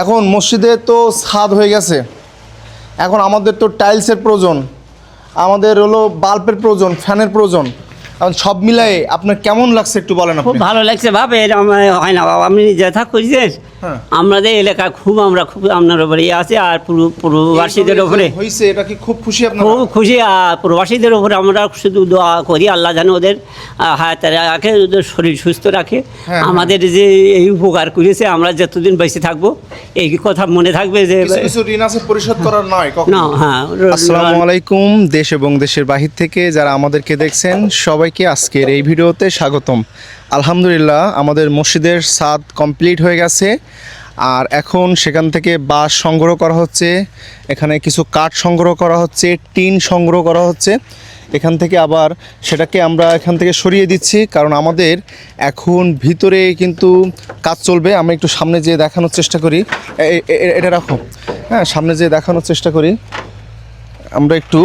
এখন মসজিদে তো ছাদ হয়ে গেছে। এখন আমাদের তো টাইলসের প্রয়োজন। আমাদের হলো বাল্বের প্রয়োজন, ফ্যানের প্রয়োজন। এখন সব মিলাই আপনার কেমন লাগছে একটু বলেন খুব ভালো লাগছে বাপ এরকম হয় না বাবা আপনি যেথা করেছেন হ্যাঁ। আমাদের এলাকা খুব আমরা খুব আপনার উপরে ইয়ে আছে আর পুরো প্রবাসীদের উপরে। হয়েছে এটা কি খুব খুশি আপনার? খুব খুশি আর প্রবাসীদের উপরে আমরা শুধু দোয়া করি আল্লাহ যেন ওদের হায়াতে রাখে ওদের শরীর সুস্থ রাখে। হ্যাঁ। আমাদের যে এই উপকার করেছে আমরা যতদিন বেঁচে থাকব এই কথা মনে থাকবে যে কিছু ঋণ আছে পরিশোধ করার নয় না হ্যাঁ আসসালামু আলাইকুম দেশ এবং দেশের বাহির থেকে যারা আমাদেরকে দেখছেন সবাইকে আজকের এই ভিডিওতে স্বাগতম। আলহামদুলিল্লাহ, আমাদের মসজিদের সাদ কমপ্লিট হয়ে গেছে। আর এখন সেখান থেকে বাঁশ সংগ্রহ করা হচ্ছে, এখানে কিছু কাঠ সংগ্রহ করা হচ্ছে, টিন সংগ্রহ করা হচ্ছে। এখান থেকে আবার সেটাকে আমরা এখান থেকে সরিয়ে দিচ্ছি, কারণ আমাদের এখন ভিতরে কিন্তু কাজ চলবে। আমরা একটু সামনে যেয়ে দেখানোর চেষ্টা করি। এটা রাখো। হ্যাঁ সামনে যেয়ে দেখানোর চেষ্টা করি। আমরা একটু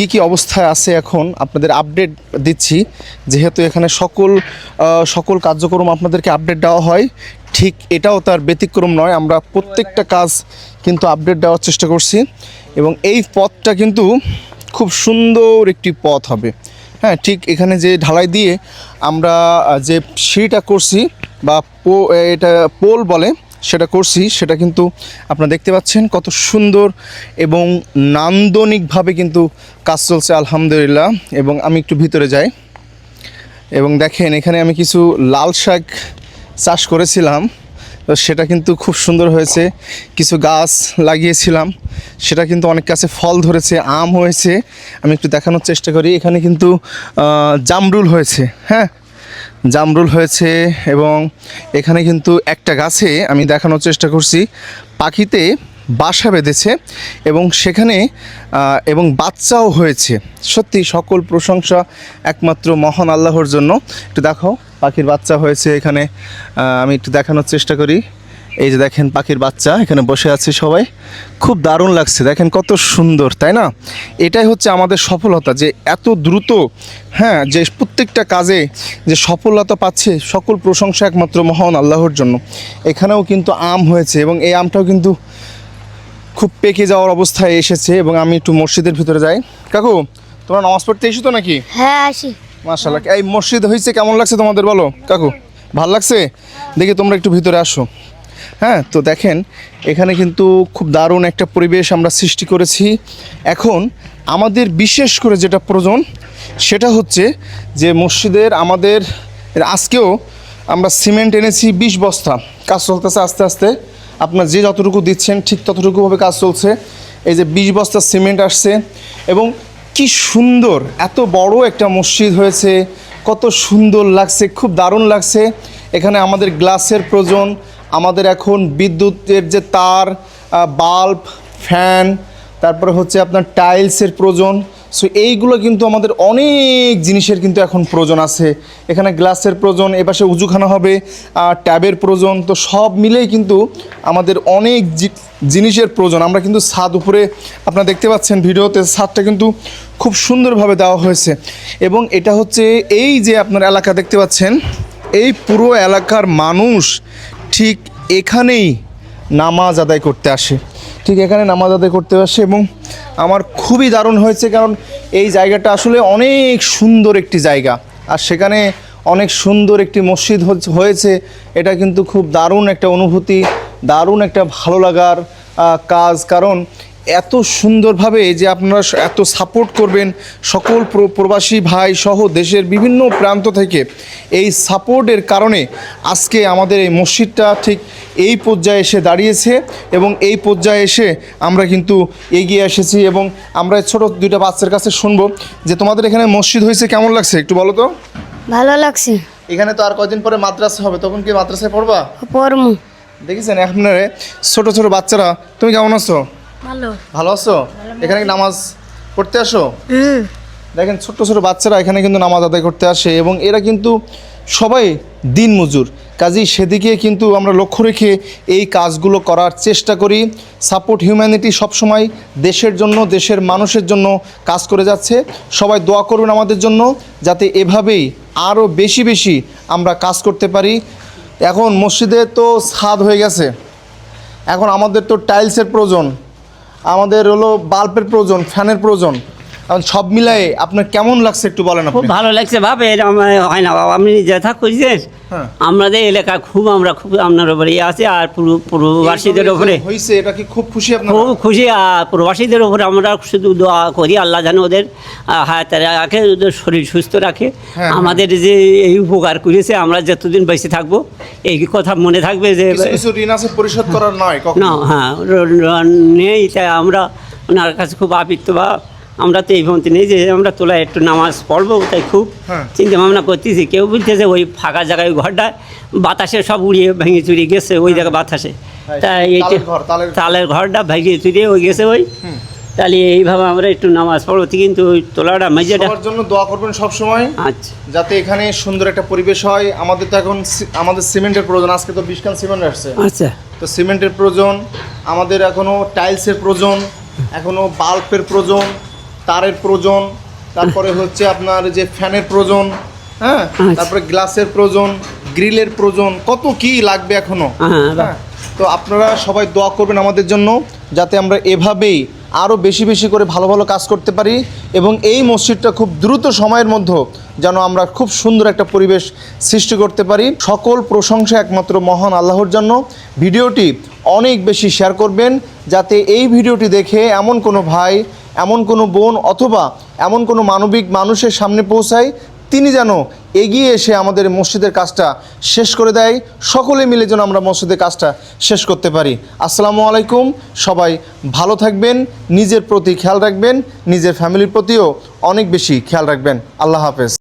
কি কি অবস্থায় আছে এখন? আপনাদের আপডেট দিচ্ছি। যেহেতু এখানে সকল সকল কার্যক্রম আপনাদেরকে আপডেট দেওয়া হয়, ঠিক এটাও তার ব্যতিক্রম নয়। আমরা প্রত্যেকটা কাজ কিন্তু আপডেট দেওয়ার চেষ্টা করছি। এবং এই পথটা কিন্তু খুব সুন্দর একটি পথ হবে। হ্যাঁ ঠিক এখানে যে ঢালাই দিয়ে আমরা যে সিঁড়িটা করছি, বা পো, এটা পোল বলে সেটা করছি, সেটা কিন্তু আপনারা দেখতে পাচ্ছেন কত সুন্দর এবং নান্দনিকভাবে কিন্তু কাজ চলছে, আলহামদুলিল্লাহ। এবং আমি একটু ভিতরে যাই। এবং দেখেন, এখানে আমি কিছু লাল শাক চাষ করেছিলাম। তো সেটা কিন্তু খুব সুন্দর হয়েছে। কিছু গাছ লাগিয়েছিলাম। সেটা কিন্তু অনেক কাছে ফল ধরেছে, আম হয়েছে। আমি একটু দেখানোর চেষ্টা করি। এখানে কিন্তু জামরুল হয়েছে হ্যাঁ? জামরুল হয়েছে এবং এখানে কিন্তু একটা গাছে আমি দেখানোর চেষ্টা করছি। পাখিতে বাসা বেঁধেছে এবং সেখানে এবং বাচ্চাও হয়েছে। সত্যি সকল প্রশংসা একমাত্র মহান আল্লাহর জন্য। একটু দেখো পাখির বাচ্চা হয়েছে এখানে। আমি একটু দেখানোর চেষ্টা করি। এই যে দেখেন পাখির বাচ্চা এখানে বসে আছে সবাই। খুব দারুণ লাগছে দেখেন কত সুন্দর তাই না? এটাই হচ্ছে আমাদের সফলতা যে এত দ্রুত হ্যাঁ যে প্রত্যেকটা কাজে যে সফলতা পাচ্ছে সকল প্রশংসা একমাত্র মহান আল্লাহর জন্য। এখানেও কিন্তু আম হয়েছে এবং এই আমটাও কিন্তু খুব পেকে যাওয়ার অবস্থায় এসেছে এবং আমি একটু মসজিদের ভিতরে যাই। কাকু তোমরা নামাজ পড়তে এসো তো নাকি? হ্যাঁ আসি। মাশাল্লাহ এই মসজিদ হয়েছে কেমন লাগছে তোমাদের বলো? কাকু ভালো লাগছে? দেখি তোমরা একটু ভিতরে আসো। হ্যাঁ তো দেখেন, এখানে কিন্তু খুব দারুণ একটা পরিবেশ আমরা সৃষ্টি করেছি। এখন আমাদের বিশেষ করে যেটা প্রয়োজন, সেটা হচ্ছে যে মসজিদের আমাদের, আজকেও আমরা সিমেন্ট এনেছি বিশ বস্তা। কাজ চলতেছে আস্তে আস্তে। আপনার যে যতটুকু দিচ্ছেন, ঠিক ততটুকুভাবে কাজ চলছে। এই যে বিশ বস্তা সিমেন্ট আসছে এবং কি সুন্দর, এত বড় একটা মসজিদ হয়েছে। কত সুন্দর লাগছে, খুব দারুণ লাগছে। এখানে আমাদের গ্লাসের প্রয়োজন আমাদের এখন বিদ্যুতের যে তার বাল্ব, ফ্যান, তারপরে হচ্ছে আপনার টাইলসের প্রয়োজন। সো এইগুলো কিন্তু আমাদের অনেক জিনিসের কিন্তু এখন প্রয়োজন আছে। এখানে গ্লাসের প্রয়োজন এপাশে উজুখানা হবে ট্যাবের প্রয়োজন, তো সব মিলেই কিন্তু আমাদের অনেক জিনিসের প্রয়োজন। আমরা কিন্তু ছাদ উপরে, আপনারা দেখতে পাচ্ছেন ভিডিওতে, ছাদটা কিন্তু খুব সুন্দরভাবে দেওয়া হয়েছে। এবং এটা হচ্ছে এই যে আপনার এলাকা দেখতে পাচ্ছেন, এই পুরো এলাকার মানুষ ঠিক এখানেই নামাজ আদায় করতে আসে। ঠিক এখানে নামাজ আদায় করতে আসে এবং আমার খুবই দারুণ হয়েছে কারণ এই জায়গাটা আসলে অনেক সুন্দর একটি জায়গা। আর সেখানে অনেক সুন্দর একটি মসজিদ হয়েছে। এটা কিন্তু খুব দারুণ একটা অনুভূতি, দারুণ একটা ভালো লাগার কাজ। কারণ এত সুন্দরভাবে যে আপনারা এত সাপোর্ট করবেন সকল প্র- প্রবাসী ভাই সহ দেশের বিভিন্ন প্রান্ত থেকে এই সাপোর্টের কারণে আজকে আমাদের এই মসজিদটা ঠিক এই পর্যায়ে এসে দাঁড়িয়েছে এবং এই পর্যায়ে এসে আমরা কিন্তু এগিয়ে এসেছি এবং আমরা ছোট দুইটা বাচ্চার কাছে শুনব যে তোমাদের এখানে মসজিদ হয়েছে কেমন লাগছে? একটু বলো তো। ভালো লাগছে। এখানে তো আর কয়দিন পরে মাদ্রাসা হবে তখন কি মাদ্রাসায় পড়বা? পরমু দেখেছেন আপনারা ছোট ছোট বাচ্চারা তুমি কেমন আছো? ভালো। ভালো আছো? এখানে কি নামাজ পড়তে আসো? দেখেন ছোট্ট ছোট বাচ্চারা এখানে কিন্তু নামাজ আদায় করতে আসে এবং এরা কিন্তু সবাই দিন মজুর। কাজেই সেদিকে কিন্তু আমরা লক্ষ্য রেখে এই কাজগুলো করার চেষ্টা করি। সাপোর্ট হিউম্যানিটি সবসময় দেশের জন্য দেশের মানুষের জন্য কাজ করে যাচ্ছে। সবাই দোয়া করুন আমাদের জন্য যাতে এভাবেই আরও বেশি বেশি আমরা কাজ করতে পারি। এখন মসজিদে তো ছাদ হয়ে গেছে। এখন আমাদের তো টাইলসের প্রয়োজন। আমাদের হলো বাল্বের প্রয়োজন ফ্যানের প্রয়োজন। এখন সব মিলাই আপনার কেমন লাগছে একটু বলেন খুব ভালো লাগছে বাপ এরকম হয় না বাবা আপনি যেথা করছেন। হ্যাঁ। আমাদের এলাকা খুব আমরা খুব আপনার উপরে ইয়ে আছে আর পুরো পূর্ববাসীদের উপরে। হয়েছে এটা কি খুব খুশি আপনার? খুব খুশি আর প্রবাসীদের উপরে আমরা শুধু দোয়া করি আল্লাহ যেন ওদের হায়াতে রাখে ওদের শরীর সুস্থ রাখে। হ্যাঁ। আমাদের যে এই উপকার করেছে আমরা যতদিন বেঁচে থাকব এই কথা মনে থাকবে যে ঋণ আছে পরিশোধ করার নয় না হ্যাঁ নেই তাই আমরা ওনার কাছে খুব আবৃত্ত বা আমরা তো এই ভ্রান্তি নেই যে আমরা তোলা একটু নামাজ পড়ব তাই খুব হ্যাঁ। চিন্তা ভাবনা করতেছি। কেউ বলতেছে ওই ফাঁকা জায়গায় ওই ঘরটায় বাতাসে সব উড়িয়ে ভেঙে চুরিয়ে গেছে ওই জায়গায় বাতাসে। তাই এইটা তালের ঘর, তালের- ঘরটা ভেঙে চুরিয়ে ওই গেছে ওই। তাহলে এইভাবে আমরা একটু নামাজ পড়ব কিন্তু ওই তোলাটা মেজেটা সবার জন্য দোয়া করবেন সব সময় আচ্ছা। যাতে এখানে সুন্দর একটা পরিবেশ হয়। আমাদের তো এখন আমাদের সিমেন্টের প্রয়োজন। আজকে তো বিশকান সিমেন্ট আসছে। আচ্ছা। তো সিমেন্টের প্রয়োজন আমাদের এখনও টাইলসের প্রয়োজন এখনও বাল্বের প্রয়োজন তারের প্রয়োজন তারপরে হচ্ছে আপনার যে ফ্যানের প্রয়োজন হ্যাঁ? আচ্ছা। তারপরে গ্লাসের প্রয়োজন গ্রিলের প্রয়োজন কত কি লাগবে এখনও? হ্যাঁ, তো আপনারা সবাই দোয়া করবেন আমাদের জন্য যাতে আমরা এভাবেই আরও বেশি বেশি করে ভালো ভালো কাজ করতে পারি এবং এই মসজিদটা খুব দ্রুত সময়ের মধ্যে যেন আমরা খুব সুন্দর একটা পরিবেশ সৃষ্টি করতে পারি। সকল প্রশংসা একমাত্র মহান আল্লাহর জন্য। ভিডিওটি অনেক বেশি শেয়ার করবেন যাতে এই ভিডিওটি দেখে এমন কোনো ভাই এমন কোনো বোন অথবা এমন কোনো মানবিক মানুষের সামনে পৌঁছাই তিনি যেন এগিয়ে এসে আমাদের মসজিদের কাজটা শেষ করে দেয়। সকলে মিলে যেন আমরা মসজিদের কাজটা শেষ করতে পারি। আসসালামু আলাইকুম। সবাই ভালো থাকবেন, নিজের প্রতি খেয়াল রাখবেন, নিজের ফ্যামিলির প্রতিও অনেক বেশি খেয়াল রাখবেন। আল্লাহ হাফেজ।